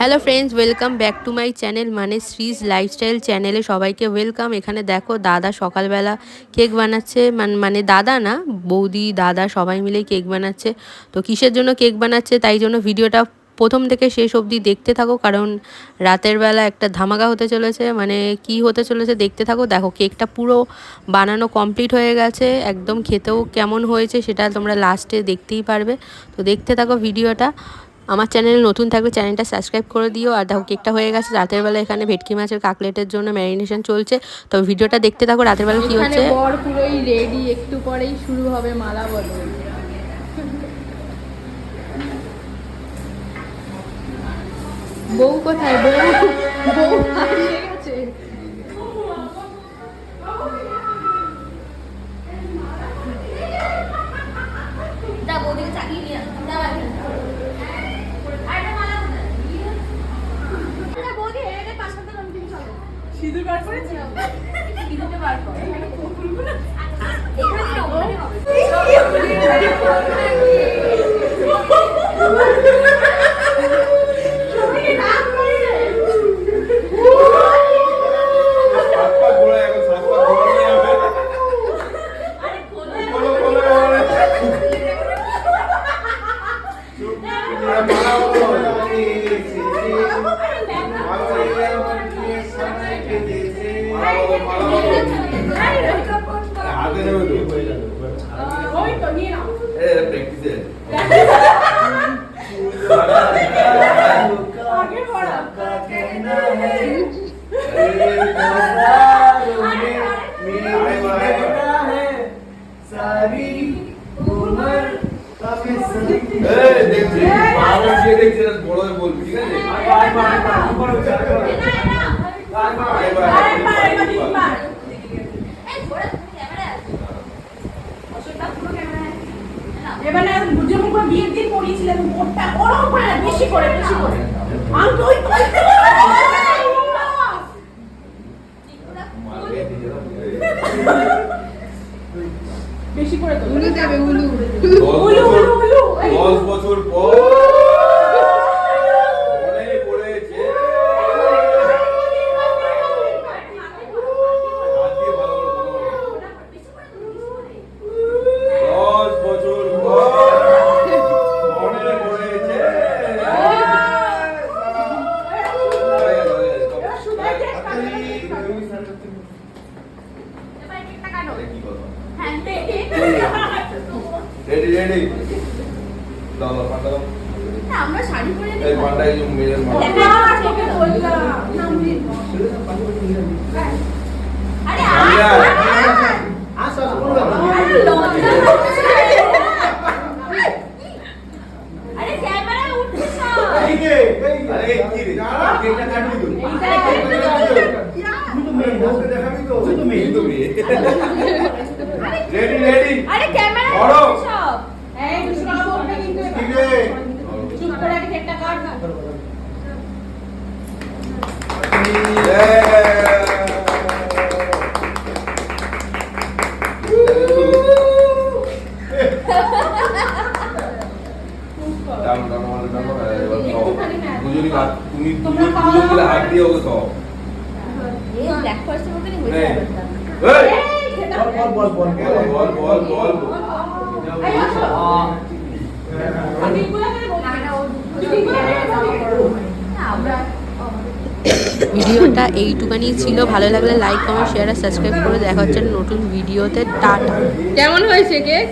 Hello friends welcome back to my channel মানে শ্রীজ lifestyle চ্যানেলে সবাইকে ওয়েলকাম এখানে দেখো, দাদা সকালবেলা কেক বানাচ্ছে। মান- দাদা না, বৌদি, দাদা সবাই মিলে কেক বানাচ্ছে। তো কিসের জন্য কেক বানাচ্ছে? তাই জন্য ভিডিওটা প্রথম থেকে শেষ অবধি দেখতে থাকো, কারণ রাতের বেলা একটা ধামাকা হতে চলেছে। মানে কি হতে চলেছে দেখতে থাকো। দেখো কেকটা পুরো বানানো কমপ্লিট হয়ে গেছে। একদম খেতেও কেমন হয়েছে সেটা তোমরা লাস্টে দেখতেই পারবে। তো দেখতে থাকো ভিডিওটা। আমার চ্যানেল নতুন থাকলে চ্যানেলটা সাবস্ক্রাইব করে দিও। আর দেখো কেকটা হয়ে গেছে রাতের বেলা এখানে ভেটকি মাছের কাকলেটের জন্য ম্যারিনেশন চলছে। তবে ভিডিওটা দেখতে থাকো রাতের বেলা কি হচ্ছে? বর পুরোই রেডি একটু পরেই শুরু হবে মালা বদল। বউ কোথায়? বউ? বউ সিঁদুর বার করেছি? ইঁদুরটা বার করে এখানে রঙ, এখানে হবে। 또 이해랑 에 백지세 सारी उम्र तभी सही ए देख जी बाबा जी देख जरा बोलो बोल ठीक है? बाय बाय बाय ऊपर उतार बाय बाय बाय এবারে যেমন করে বিয়ের দিন পড়িয়েছিলেন মোটটা ওরকম করে না, বেশি করে বেশি করে আমি তো ওই। বেশি করে তো উলু দেবে উলু উলু, বছর উলু, উলু, এই। দশ বছর পর রেডি রেডি দাও দাও পান্ডা দাও আমরা শাড়ি পরে এই নিই। এই মেয়ের মা দেখা না, তোকে বললাম নামলি আরে পান্ডা। আস, আরে লজ্জা করছে। আরে উঠছে সব। আরে কি রে কেকটা কাটবি তো তুমি তুমি রেডি রেডি আরে ক্যামেরায় ধরো। উঠছে সব। এই দুশো টাকা বলবে কিন্তু এবার। ঠিক আছে চুপ করে আগে কেকটা কাট না দুজনই হাত তুমি দুজন দুজন মিলে হাত দিয়ে ওকে খাও ভিডিওটা এইটুকানি ছিল। ভালো লাগলে লাইক কমেন্ট শেয়ার আর সাবস্ক্রাইব করে দেখা হচ্ছে নতুন ভিডিওতে। টাটা। কেমন হয়েছে কেক